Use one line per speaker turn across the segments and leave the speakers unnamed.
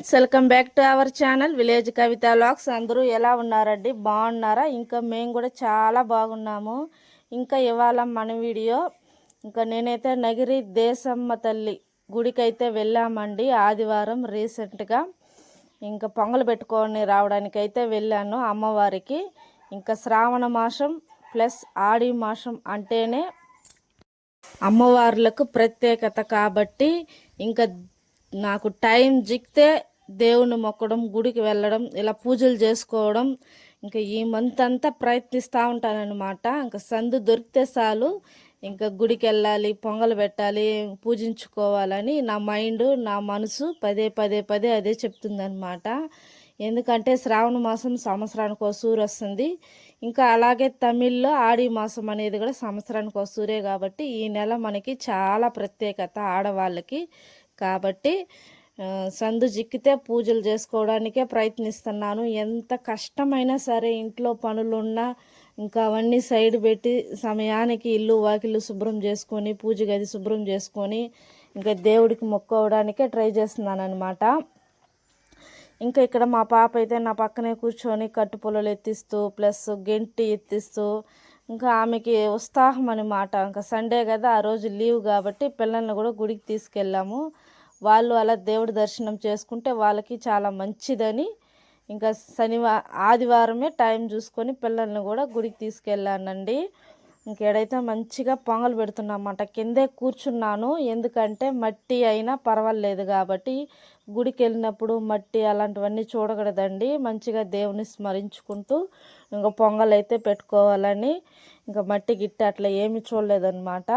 Friends welcome back to our channel village Kavitha lakhs అందరూ ఎలా ఉన్నారండి? బాగున్నారా? ఇంకా మేము కూడా చాలా బాగున్నాము. ఇంకా ఇవాళ మన వీడియో ఇంకా నేనైతే నగిరి దేశమ్మ తల్లి గుడికైతే వెళ్ళామండి. ఆదివారం రీసెంట్గా ఇంకా పొంగలు పెట్టుకొని రావడానికైతే వెళ్ళాను అమ్మవారికి. ఇంకా శ్రావణ మాసం ప్లస్ ఆడి మాసం అంటేనే అమ్మవార్లకు ప్రత్యేకత కాబట్టి ఇంకా నాకు టైం జిక్తే దేవుని మొక్కడం గుడికి వెళ్ళడం ఇలా పూజలు చేసుకోవడం. ఇంకా ఈ మంత్ అంతా ప్రయత్నిస్తూ ఉంటానన్నమాట. ఇంకా సందు దొరికితే చాలు. ఇంకా గుడికి వెళ్ళాలి పొంగలు పెట్టాలి పూజించుకోవాలని నా మైండ్ నా మనసు పదే పదే పదే అదే చెప్తుందనమాట ఎందుకంటే శ్రావణ మాసం సంవత్సరానికి ఒక వస్తుంది. ఇంకా అలాగే తమిళ్ళో ఆడి మాసం అనేది కూడా సంవత్సరానికి ఒక సూరే కాబట్టి ఈ నెల మనకి చాలా ప్రత్యేకత ఆడవాళ్ళకి. కాబట్టి సందు జిక్కితే పూజలు చేసుకోవడానికే ప్రయత్నిస్తున్నాను. ఎంత కష్టమైనా సరే ఇంట్లో పనులున్నా ఇంకా అవన్నీ సైడ్ పెట్టి సమయానికి ఇల్లు వాకిళ్ళు శుభ్రం చేసుకొని పూజ గది శుభ్రం చేసుకొని ఇంకా దేవుడికి మొక్కోవడానికే ట్రై చేస్తున్నాను అనమాట ఇంకా ఇక్కడ మా పాప అయితే నా పక్కనే కూర్చొని కట్టుపొలలు ఎత్తిస్తూ ప్లస్ గెంటి ఎత్తిస్తూ ఇంకా ఆమెకి ఉత్సాహం అనమాట ఇంకా సండే కదా ఆ రోజు లీవ్ కాబట్టి పిల్లల్ని కూడా గుడికి తీసుకెళ్ళాము. వాళ్ళు అలా దేవుడి దర్శనం చేసుకుంటే వాళ్ళకి చాలా మంచిదని. ఇంకా శనివా ఆదివారమే టైం చూసుకొని పిల్లల్ని కూడా గుడికి తీసుకెళ్ళానండి. ఇంకేడైతే మంచిగా పొంగలు పెడుతున్నమాట కిందే కూర్చున్నాను. ఎందుకంటే మట్టి అయినా పర్వాలేదు కాబట్టి గుడికి వెళ్ళినప్పుడు మట్టి అలాంటివన్నీ చూడకూడదండి. మంచిగా దేవుని స్మరించుకుంటూ ఇంకా పొంగల్ అయితే పెట్టుకోవాలని. ఇంకా మట్టి గిట్ట అట్లా ఏమి చూడలేదన్నమాట.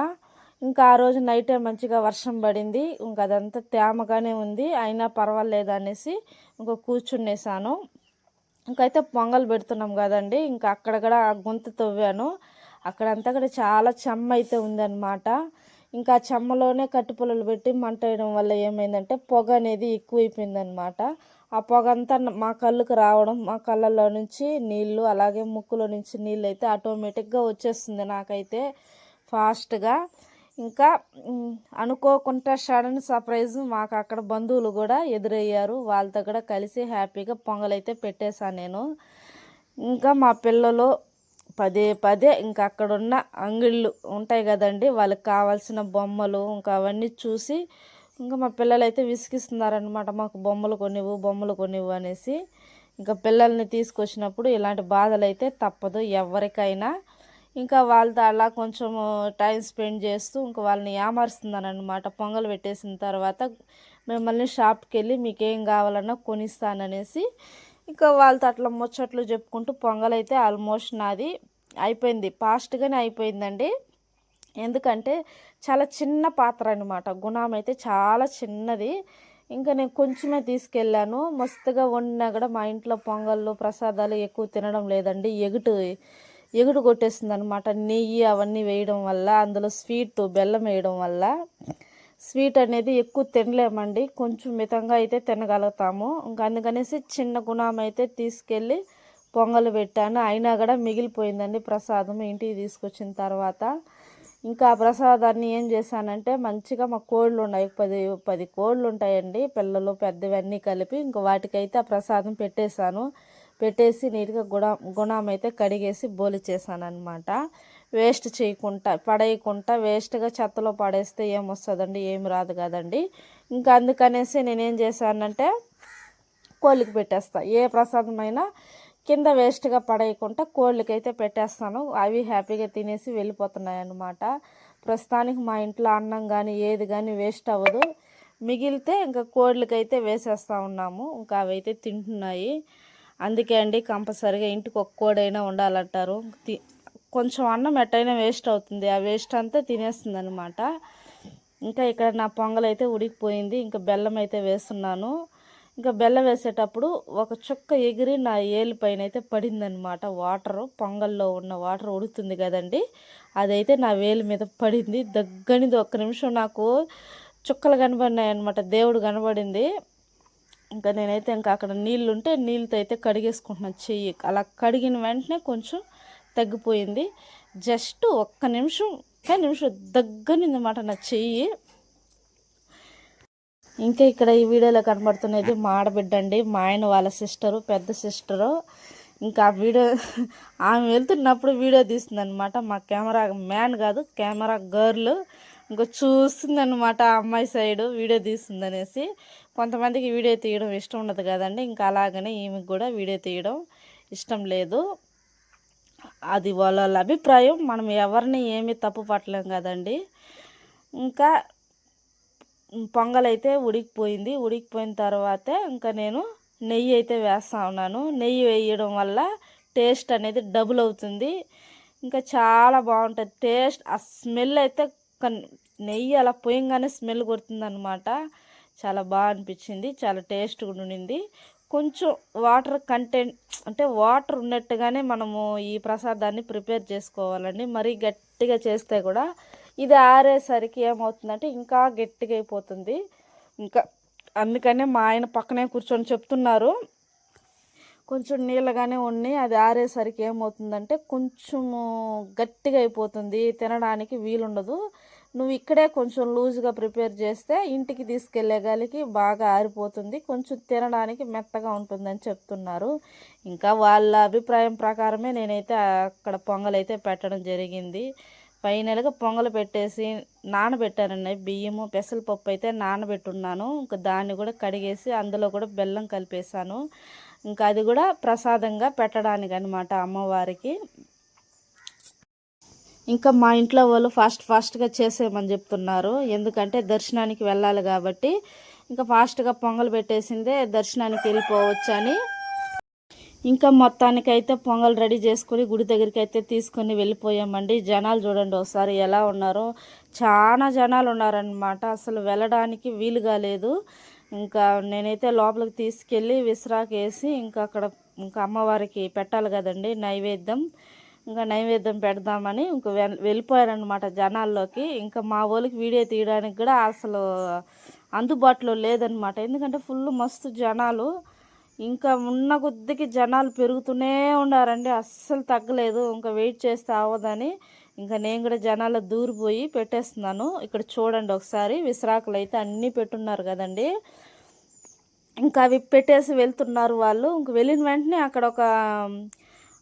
ఇంకా ఆ రోజు నైటే మంచిగా వర్షం పడింది. ఇంకా అదంతా తేమగానే ఉంది. అయినా పర్వాలేదు అనేసి ఇంకా కూర్చునేసాను. ఇంకైతే పొంగల్ పెడుతున్నాం కదండి. ఇంకా అక్కడ కూడా గుంత తవ్వాను. అక్కడంతా కూడా చాలా చెమ్మ అయితే ఉందన్నమాట. ఇంకా చెమ్మలోనే కట్టుపుల్లలు పెట్టి మంట వేయడం వల్ల ఏమైందంటే పొగ అనేది ఎక్కువైపోయిందనమాట ఆ పొగ అంతా మా కళ్ళుకు రావడం మా కళ్ళల్లో నుంచి నీళ్ళు అలాగే ముక్కులో నుంచి నీళ్ళు అయితే ఆటోమేటిక్గా వచ్చేస్తుంది నాకైతే ఫాస్ట్గా ఇంకా అనుకోకుండా సడన్ సర్ప్రైజ్ మాకు అక్కడ బంధువులు కూడా ఎదురయ్యారు. వాళ్ళతో కూడా కలిసి హ్యాపీగా పొంగలైతే పెట్టేశాను నేను. ఇంకా మా పిల్లలు పదే పదే ఇంకా అక్కడున్న అంగిళ్ళు ఉంటాయి కదండి వాళ్ళకి కావాల్సిన బొమ్మలు ఇంకా అవన్నీ చూసి ఇంకా మా పిల్లలు అయితే విసిగిస్తున్నారనమాట మాకు బొమ్మలు కొనివ్వు బొమ్మలు కొనివ్వు అనేసి. ఇంకా పిల్లల్ని తీసుకొచ్చినప్పుడు ఇలాంటి బాధలు అయితే తప్పదు ఎవరికైనా. ఇంకా వాళ్ళతో అలా కొంచెం టైం స్పెండ్ చేస్తూ ఇంకా వాళ్ళని ఏమరుస్తున్నాను అనమాట పొంగల్ పెట్టేసిన తర్వాత మిమ్మల్ని షాప్కి వెళ్ళి మీకు ఏం కావాలన్నా కొనిస్తాననేసి ఇంకా వాళ్ళతో అట్లా ముచ్చట్లు చెప్పుకుంటూ పొంగల్ అయితే ఆల్మోస్ట్ నాది అయిపోయింది. ఫాస్ట్గానే అయిపోయిందండి. ఎందుకంటే చాలా చిన్న పాత్ర అనమాట గుణం అయితే చాలా చిన్నది. ఇంకా నేను కొంచెమే తీసుకెళ్ళాను. మస్తుగా వండినా కూడా మా ఇంట్లో పొంగళ్ళు ప్రసాదాలు ఎక్కువ తినడం లేదండి. ఎగుటు ఎగుడు కొట్టేస్తుంది అనమాట నెయ్యి అవన్నీ వేయడం వల్ల అందులో స్వీట్ బెల్లం వేయడం వల్ల. స్వీట్ అనేది ఎక్కువ తినలేమండి. కొంచెం మితంగా అయితే తినగలుగుతాము. ఇంకా అందుకనేసి చిన్న గుణం అయితే తీసుకెళ్ళి పొంగలు పెట్టాను. అయినా కూడా మిగిలిపోయిందండి ప్రసాదం ఇంటికి తీసుకొచ్చిన తర్వాత. ఇంకా ఆ ప్రసాదాన్ని ఏం చేశానంటే మంచిగా మా కోళ్ళు ఉన్నాయి. పది పది కోళ్ళు ఉంటాయండి పిల్లలు పెద్దవన్నీ కలిపి. ఇంకా వాటికైతే ఆ ప్రసాదం పెట్టేశాను. పెట్టేసి నీట్గా గుణ గుణం అయితే కడిగేసి బోలి చేశాను వేస్ట్ చేయకుండా పడేయకుండా వేస్ట్గా చెత్తలో పడేస్తే ఏమొస్తుందండి? ఏం రాదు కదండి. ఇంకా అందుకనేసి నేనేం చేశానంటే కోళ్ళకి పెట్టేస్తా. ఏ ప్రసాదమైనా కింద వేస్ట్గా పడేయకుండా కోళ్ళకైతే పెట్టేస్తాను. అవి హ్యాపీగా తినేసి వెళ్ళిపోతున్నాయి అన్నమాట ప్రస్తుతానికి మా ఇంట్లో అన్నం కానీ ఏది కానీ వేస్ట్ అవ్వదు. మిగిలితే ఇంకా కోళ్ళకైతే వేసేస్తూ ఉన్నాము. ఇంకా అవి అయితే తింటున్నాయి. అందుకే అండి కంపల్సరిగా ఇంటికి ఒక్కోడైనా ఉండాలంటారు. తి కొంచెం అన్నం ఎట్టయినా వేస్ట్ అవుతుంది. ఆ వేస్ట్ అంతా తినేస్తుంది అనమాట ఇంకా ఇక్కడ నా పొంగల్ అయితే ఉడికిపోయింది. ఇంకా బెల్లం అయితే వేస్తున్నాను. ఇంకా బెల్లం వేసేటప్పుడు ఒక చుక్క ఎగిరి నా ఏలు పైన అయితే పడిందనమాట వాటర్ పొంగల్లో ఉన్న వాటర్ ఉడుతుంది కదండి. అదైతే నా వేలు మీద పడింది. దగ్గనిది ఒక్క నిమిషం నాకు చుక్కలు కనబడినాయి అనమాట దేవుడు కనబడింది. ఇంకా నేనైతే ఇంకా అక్కడ నీళ్ళు ఉంటే నీళ్ళతో అయితే కడిగేసుకుంటున్నాను చెయ్యి. అలా కడిగిన వెంటనే కొంచెం తగ్గిపోయింది. జస్ట్ ఒక్క నిమిషం ఒక్క నిమిషం దగ్గరనిందన్నమాట నా చెయ్యి. ఇంకా ఇక్కడ ఈ వీడియోలో కనబడుతున్నది మా ఆడబిడ్డ అండి. మా ఆయన వాళ్ళ సిస్టరు పెద్ద సిస్టరు. ఇంకా ఆ వీడియో ఆమె వెళ్తున్నప్పుడు వీడియో తీస్తుంది మా కెమెరా మ్యాన్ కాదు కెమెరా గర్ల్. ఇంకా చూస్తుందనమాట ఆ అమ్మాయి సైడ్ వీడియో తీస్తుంది అనేసి కొంతమందికి వీడియో తీయడం ఇష్టం ఉండదు కదండి. ఇంకా అలాగనే ఈమెకి కూడా వీడియో తీయడం ఇష్టం లేదు. అది వాళ్ళ అభిప్రాయం. మనం ఎవరిని ఏమీ తప్పు పట్టలేం కదండి. ఇంకా పొంగల్ అయితే ఉడికిపోయింది. ఉడికిపోయిన తర్వాతే ఇంకా నేను నెయ్యి అయితే వేస్తా ఉన్నాను. నెయ్యి వేయడం వల్ల టేస్ట్ అనేది డబుల్ అవుతుంది. ఇంకా చాలా బాగుంటుంది. టేస్ట్ ఆ స్మెల్ అయితే కన్- నెయ్యి అలా పోయంగానే స్మెల్ కొడుతుంది అనమాట చాలా బాగా అనిపించింది. చాలా టేస్ట్ కూడా ఉండింది. కొంచెం వాటర్ కంటెంట్ అంటే వాటర్ ఉన్నట్టుగానే మనము ఈ ప్రసాదాన్ని ప్రిపేర్ చేసుకోవాలండి. మరీ గట్టిగా చేస్తే కూడా ఇది ఆరేసరికి ఏమవుతుందంటే ఇంకా గట్టిగా అయిపోతుంది. ఇంకా అందుకనే మా ఆయన పక్కనే కూర్చొని చెప్తున్నారు. కొంచెం నీళ్ళగానే ఉండి అది ఆరేసరికి ఏమవుతుందంటే కొంచెము గట్టిగా అయిపోతుంది. తినడానికి వీలుండదు. నువ్వు ఇక్కడే కొంచెం లూజ్గా ప్రిపేర్ చేస్తే ఇంటికి తీసుకెళ్ళే గాలికి బాగా ఆరిపోతుంది. కొంచెం తినడానికి మెత్తగా ఉంటుందని చెప్తున్నారు. ఇంకా వాళ్ళ అభిప్రాయం ప్రకారమే నేనైతే అక్కడ పొంగలైతే పెట్టడం జరిగింది. ఫైనల్గా పొంగలు పెట్టేసి నానబెట్టానండి. బియ్యము పెసరపప్పు అయితే నానబెట్టున్నాను. ఇంకా దాన్ని కూడా కడిగేసి అందులో కూడా బెల్లం కలిపేసాను ఇంకా అది కూడా ప్రసాదంగా పెట్టడానికి అనమాట అమ్మవారికి. ఇంకా మా ఇంట్లో వాళ్ళు ఫాస్ట్ ఫాస్ట్గా చేసేయమని చెప్తున్నారు. ఎందుకంటే దర్శనానికి వెళ్ళాలి కాబట్టి ఇంకా ఫాస్ట్గా పొంగల్ పెట్టేసిందే దర్శనానికి వెళ్ళిపోవచ్చు అని ఇంకా మొత్తానికైతే పొంగల్ రెడీ చేసుకొని గుడి దగ్గరికి అయితే తీసుకొని వెళ్ళిపోయామండి. జనాలు చూడండి ఒకసారి ఎలా ఉన్నారో. చాలా జనాలు ఉన్నారనమాట అసలు వెళ్ళడానికి వీలుగా లేదు. ఇంకా నేనైతే లోపలికి తీసుకెళ్ళి విశ్రాక్ వేసి ఇంకా అక్కడ ఇంకా అమ్మవారికి పెట్టాలి కదండి నైవేద్యం. ఇంకా నైవేద్యం పెడదామని ఇంకా వెళ్ళిపోయారనమాట జనాల్లోకి. ఇంకా మా వాళ్ళకి వీడియో తీయడానికి కూడా అసలు అందుబాటులో లేదనమాట ఎందుకంటే ఫుల్ మస్తు జనాలు. ఇంకా ఉన్న కొద్దికి జనాలు పెరుగుతూనే ఉన్నారండి అస్సలు తగ్గలేదు. ఇంకా వెయిట్ చేస్తే అవ్వదని ఇంకా నేను కూడా జనాలు దూరిపోయి పెట్టేస్తున్నాను. ఇక్కడ చూడండి ఒకసారి విశ్రాకులు అయితే అన్నీ పెట్టున్నారు కదండి. ఇంకా అవి పెట్టేసి వెళ్తున్నారు వాళ్ళు. ఇంక వెళ్ళిన వెంటనే అక్కడ ఒక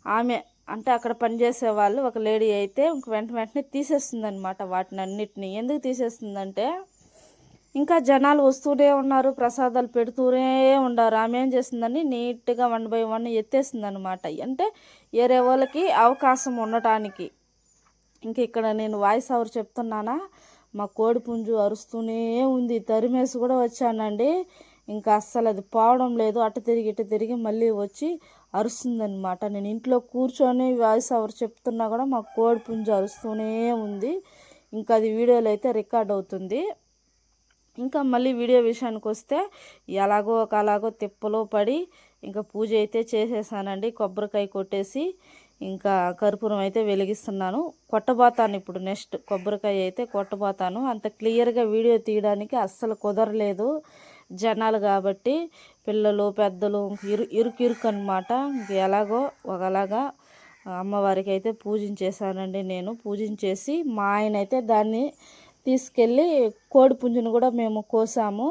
ఆమె అంటే అక్కడ పనిచేసే వాళ్ళు ఒక లేడీ అయితే ఇంక వెంట వెంటనే తీసేస్తుంది అనమాట వాటిని అన్నిటిని ఎందుకు తీసేస్తుందంటే ఇంకా జనాలు వస్తూనే ఉన్నారు ప్రసాదాలు పెడుతూనే ఉన్నారు. ఆమె ఏం చేస్తుందని నీట్గా వన్ బై వన్ ఎత్తేసిందనమాట అంటే వేరే వాళ్ళకి అవకాశం ఉండటానికి. ఇంక ఇక్కడ నేను వాయిస్ ఓవర్ చెప్తున్నానా? మా కోడి పుంజు అరుస్తూనే ఉంది. తరిమేసి కూడా వచ్చానండి. ఇంకా అస్సలు అది పోవడం లేదు. అటు తిరిగి ఇటు తిరిగి మళ్ళీ వచ్చి అరుస్తుందనమాట నేను ఇంట్లో కూర్చొని వాయిస్ ఎవరు చెప్తున్నా కూడా మా కోడి పుంజు అరుస్తూనే ఉంది. ఇంకా అది వీడియోలో అయితే రికార్డ్ అవుతుంది. ఇంకా మళ్ళీ వీడియో విషయానికి వస్తే ఎలాగో ఒక అలాగో తిప్పలో పడి ఇంకా పూజ అయితే చేసేసానండి. కొబ్బరికాయ కొట్టేసి ఇంకా కర్పూరం అయితే వెలిగిస్తున్నాను. కొట్టబోతాను ఇప్పుడు నెక్స్ట్ కొబ్బరికాయ అయితే కొట్టబోతాను. అంత క్లియర్గా వీడియో తీయడానికి అస్సలు కుదరలేదు. జనాలు కాబట్టి పిల్లలు పెద్దలు ఇరు ఇరుకు ఇరుకు అనమాట ఎలాగో ఒకలాగా అమ్మవారికి అయితే పూజించేశానండి నేను. పూజించేసి మా ఆయన అయితే దాన్ని తీసుకెళ్ళి కోడి పుంజును కూడా మేము కోసాము.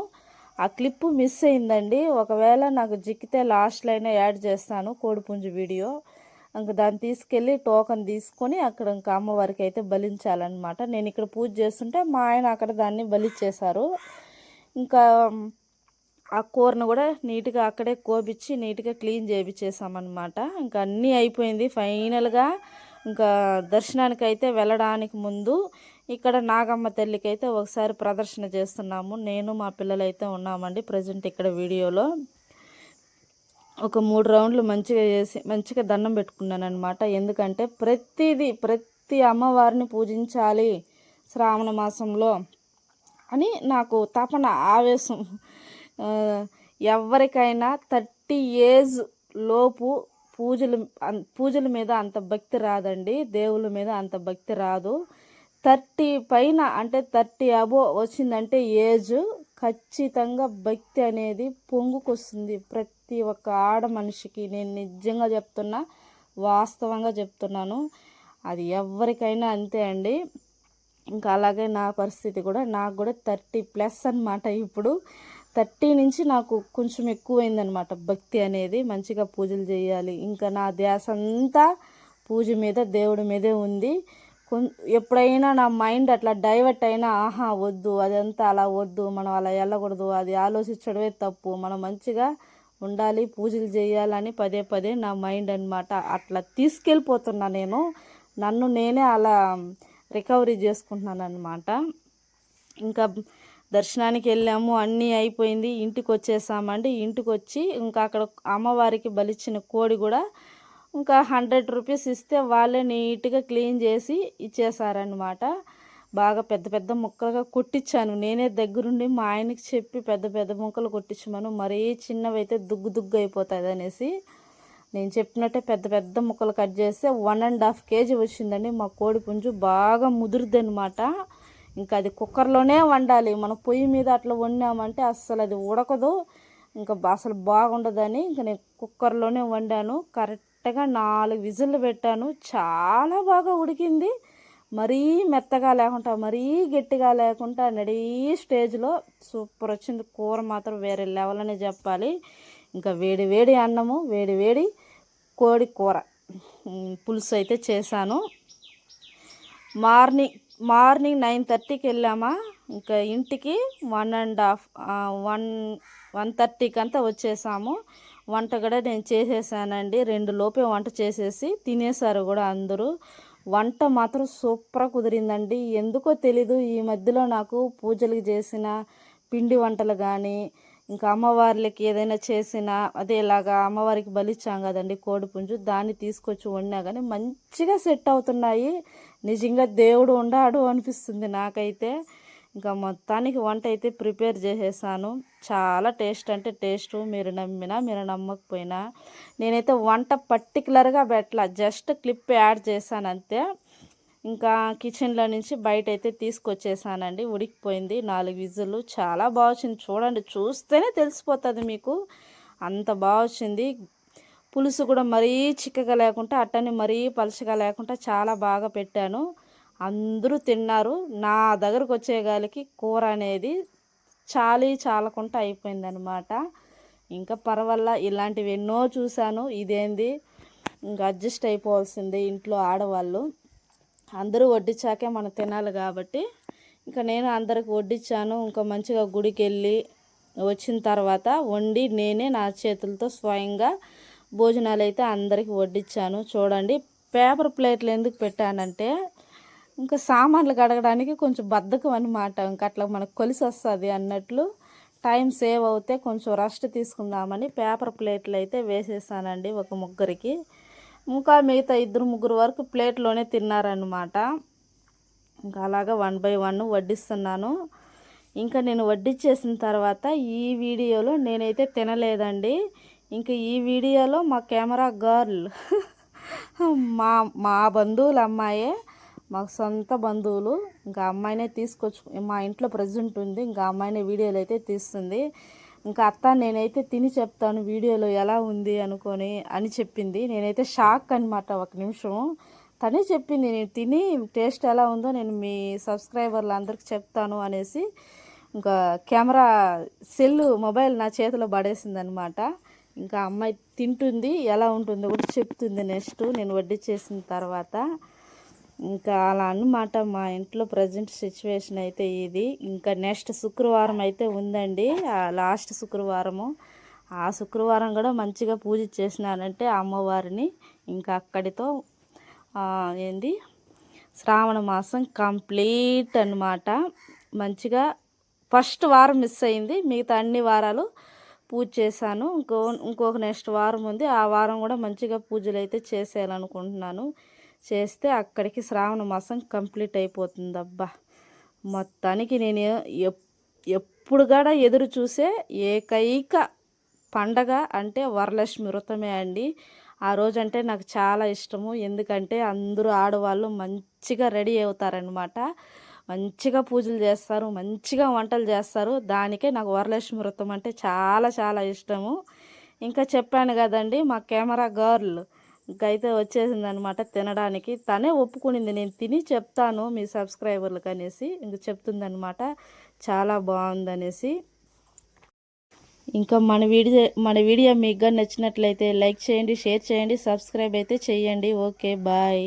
ఆ క్లిప్ మిస్ అయిందండి. ఒకవేళ నాకు జిక్కితే లాస్ట్లో అయినా యాడ్ చేస్తాను కోడి పుంజు వీడియో. ఇంక దాన్ని తీసుకెళ్ళి టోకన్ తీసుకొని అక్కడ ఇంకా అమ్మవారికి అయితే బలించాలన్నమాట. నేను ఇక్కడ పూజ చేస్తుంటే మా ఆయన అక్కడ దాన్ని బలిచ్చేశారు. ఇంకా ఆ కూరను కూడా నీట్గా అక్కడే కోపించి నీట్గా క్లీన్ చేయించేసామన్నమాట ఇంకా అన్నీ అయిపోయింది. ఫైనల్గా ఇంకా దర్శనానికి అయితే వెళ్ళడానికి ముందు ఇక్కడ నాగమ్మ తల్లికి అయితే ఒకసారి ప్రదర్శన చేస్తున్నాము. నేను మా పిల్లలు అయితే ఉన్నామండి ప్రజెంట్ ఇక్కడ వీడియోలో. ఒక మూడు రౌండ్లు మంచిగా చేసి మంచిగా దండం పెట్టుకున్నాను అనమాట ఎందుకంటే ప్రతిదీ ప్రతి అమ్మవారిని పూజించాలి శ్రావణ మాసంలో అని నాకు తపన ఆవేశం ఎవరికైనా థర్టీ ఏజ్ లోపు పూజలు అన్- పూజల మీద అంత భక్తి రాదండి. దేవుళ్ళ మీద అంత భక్తి రాదు. థర్టీ పైన అంటే థర్టీ అబో వచ్చిందంటే ఏజ్ ఖచ్చితంగా భక్తి అనేది పొంగుకొస్తుంది. ప్రతి ఒక్క ఆడ మనిషికి నేను నిజంగా చెప్తున్నా వాస్తవంగా చెప్తున్నాను. అది ఎవరికైనా అంతే అండి. ఇంకా అలాగే నా పరిస్థితి కూడా నాకు కూడా థర్టీ ప్లస్ అన్నమాట ఇప్పుడు. థర్టీ నుంచి నాకు కొంచెం ఎక్కువైందనమాట భక్తి అనేది మంచిగా పూజలు చేయాలి. ఇంకా నా ధ్యాస అంతా పూజ మీద దేవుడి మీదే ఉంది. కొం ఎప్పుడైనా నా మైండ్ అట్లా డైవర్ట్ అయినా ఆహా వద్దు అదంతా అలా వద్దు మనం అలా వెళ్ళకూడదు అది ఆలోచించడమే తప్పు. మనం మంచిగా ఉండాలి పూజలు చేయాలని పదే పదే నా మైండ్ అన్నమాట అట్లా తీసుకెళ్ళిపోతున్నా నేను. నన్ను నేనే అలా రికవరీ చేసుకుంటున్నాను అనమాట ఇంకా దర్శనానికి వెళ్ళాము అన్నీ అయిపోయింది. ఇంటికి వచ్చేసామండి ఇంటికి వచ్చి ఇంకా అక్కడ అమ్మవారికి బలిచ్చిన కోడి కూడా ఇంకా హండ్రెడ్ రూపీస్ ఇస్తే వాళ్ళే నీట్గా క్లీన్ చేసి ఇచ్చేసారనమాట బాగా పెద్ద పెద్ద ముక్కలుగా కొట్టించాను నేనే దగ్గరుండి మా ఆయనకి చెప్పి పెద్ద పెద్ద ముక్కలు కొట్టించమను. మరీ చిన్నవి అయితే దుగ్గు దుగ్గు అయిపోతుంది అనేసి నేను చెప్పినట్టే పెద్ద పెద్ద ముక్కలు కట్ చేస్తే వన్ అండ్ హాఫ్ కేజీ వచ్చిందండి. మా కోడి పుంజు బాగా ముదురుదనమాట ఇంకా అది కుక్కర్లోనే వండాలి. మనం పొయ్యి మీద అట్లా వండామంటే అస్సలు అది ఉడకదు. ఇంకా బా- అసలు బాగుండదని ఇంకా నేను కుక్కర్లోనే వండాను. కరెక్ట్గా నాలుగు విజిల్లు పెట్టాను. చాలా బాగా ఉడికింది. మరీ మెత్తగా లేకుండా మరీ గట్టిగా లేకుండా నడీ స్టేజ్లో సూపర్ వచ్చింది. కూర మాత్రం వేరే లెవెల్ అనే చెప్పాలి. ఇంకా వేడి వేడి అన్నము వేడి వేడి కోడి కూర. పులుసు అయితే చేశాను. మార్నింగ్ మార్నింగ్ నైన్ థర్టీకి వెళ్ళామా? ఇంకా ఇంటికి one and half one one థర్టీకి అంతా వచ్చేసాము. వంట కూడా నేను చేసేసానండి. రెండు లోపే వంట చేసేసి తినేసారు కూడా అందరూ. వంట మాత్రం సూపర్ కుదిరిందండి. ఎందుకో తెలీదు ఈ మధ్యలో నాకు పూజలకు చేసిన పిండి వంటలు కానీ ఇంకా అమ్మవార్లకి ఏదైనా చేసినా అదే ఇలాగా అమ్మవారికి బలిచ్చాం కదండి కోడి పుంజు దాన్ని తీసుకొచ్చి వండినా కానీ మంచిగా సెట్ అవుతున్నాయి. నిజంగా దేవుడు ఉండాడు అనిపిస్తుంది నాకైతే. ఇంకా మొత్తానికి వంట అయితే ప్రిపేర్ చేసేసాను. చాలా టేస్ట్ అంటే టేస్ట్ మీరు నమ్మినా మీరు నమ్మకపోయినా. నేనైతే వంట పర్టికులర్గా పెట్టలా జస్ట్ క్లిప్ యాడ్ చేశాను అంతే. ఇంకా కిచెన్లో నుంచి బయట అయితే తీసుకొచ్చేసానండి. ఉడికిపోయింది. నాలుగు విజులు చాలా బాగా వచ్చింది చూడండి చూస్తేనే తెలిసిపోతుంది మీకు. అంత బాగా వచ్చింది పులుసు కూడా మరీ చిక్కగా లేకుండా అట్టని మరీ పలుచగా లేకుండా చాలా బాగా పెట్టాను. అందరూ తిన్నారు. నా దగ్గరకు వచ్చేగాలికి కూర అనేది చాలీ చాలకుండా అయిపోయిందనమాట. ఇంకా పర్వాలా ఇలాంటివి ఎన్నో చూశాను. ఇదేంది? ఇంకా అడ్జస్ట్ అయిపోవాల్సిందే ఇంట్లో ఆడవాళ్ళు. అందరూ వడ్డించాకే మనం తినాలి కాబట్టి. ఇంకా నేను అందరికి వడ్డించాను ఇంకా మంచిగా గుడికి వెళ్ళి వచ్చిన తర్వాత వండి నేనే నా చేతులతో స్వయంగా భోజనాలు అయితే అందరికి వడ్డించాను చూడండి పేపర్ ప్లేట్లు ఎందుకు పెట్టానంటే ఇంకా సామాన్లు కడగడానికి కొంచెం బద్ధకం అనమాట ఇంకా అట్లా మనకు కొలిసి వస్తుంది అన్నట్లు టైం సేవ్ అవుతే కొంచెం రెస్ట్ తీసుకుందామని పేపర్ ప్లేట్లు అయితే వేసేసానండి ఒక ముగ్గురికి. ఇంకా మిగతా ఇద్దరు ముగ్గురు వరకు ప్లేట్లోనే తిన్నారనమాట ఇంకా అలాగా వన్ బై వన్ వడ్డిస్తున్నాను. ఇంకా నేను వడ్డించేసిన తర్వాత ఈ వీడియోలో నేనైతే తినలేదండి. ఇంకా ఈ వీడియోలో మా కెమెరా గర్ల్ మా మా బంధువుల అమ్మాయే మాకు సొంత బంధువులు ఇంకా అమ్మాయినే తీసుకొచ్చు మా ఇంట్లో ప్రజెంట్ ఉంది ఇంకా అమ్మాయినే వీడియోలు అయితే తీస్తుంది. ఇంకా అత్త నేనైతే తిని చెప్తాను వీడియోలో ఎలా ఉంది అనుకొని అని చెప్పింది. నేనైతే షాక్ అనమాట ఒక నిమిషం. తనే చెప్పింది నేను తిని టేస్ట్ ఎలా ఉందో నేను మీ సబ్స్క్రైబర్లు అందరికి చెప్తాను అనేసి ఇంకా కెమెరా సెల్ మొబైల్ నా చేతిలో పడేసింది అనమాట ఇంకా అమ్మాయి తింటుంది ఎలా ఉంటుందో కూడా చెప్తుంది నెక్స్ట్. నేను వడ్డించేసిన తర్వాత ఇంకా అలా అన్నమాట మా ఇంట్లో ప్రజెంట్ సిచ్యువేషన్ అయితే ఇది. ఇంకా నెక్స్ట్ శుక్రవారం అయితే ఉందండి. లాస్ట్ శుక్రవారము. ఆ శుక్రవారం కూడా మంచిగా పూజ చేసినానంటే అమ్మవారిని. ఇంకా అక్కడితో ఏంది? శ్రావణ మాసం కంప్లీట్ అన్నమాట. మంచిగా ఫస్ట్ వారం మిస్ అయింది. మిగతా అన్ని వారాలు పూజ చేశాను. ఇంకో ఇంకొక నెక్స్ట్ వారం ఉంది. ఆ వారం కూడా మంచిగా పూజలు అయితే చేసేయాలనుకుంటున్నాను. చేస్తే అక్కడికి శ్రావణ మాసం కంప్లీట్ అయిపోతుంది అబ్బా మొత్తానికి నేను ఎప్ ఎప్పుడు కూడా ఎదురు చూసే ఏకైక పండగ అంటే వరలక్ష్మి వ్రతమే అండి. ఆ రోజంటే నాకు చాలా ఇష్టము. ఎందుకంటే అందరూ ఆడవాళ్ళు మంచిగా రెడీ అవుతారనమాట మంచిగా పూజలు చేస్తారు మంచిగా వంటలు చేస్తారు. దానికే నాకు వరలక్ష్మి వ్రతం అంటే చాలా చాలా ఇష్టము. ఇంకా చెప్పాను కదండి మా కెమెరా గర్ల్ ఇంకైతే వచ్చేసింది అనమాట తినడానికి. తనే ఒప్పుకునింది నేను తిని చెప్తాను మీ సబ్స్క్రైబర్లకు అనేసి ఇంక చెప్తుందనమాట. చాలా బాగుందనేసి. ఇంకా మన వీడియో మన వీడియో మీకు నచ్చినట్లయితే లైక్ చేయండి షేర్ చేయండి సబ్స్క్రైబ్ అయితే చేయండి. Okay bye.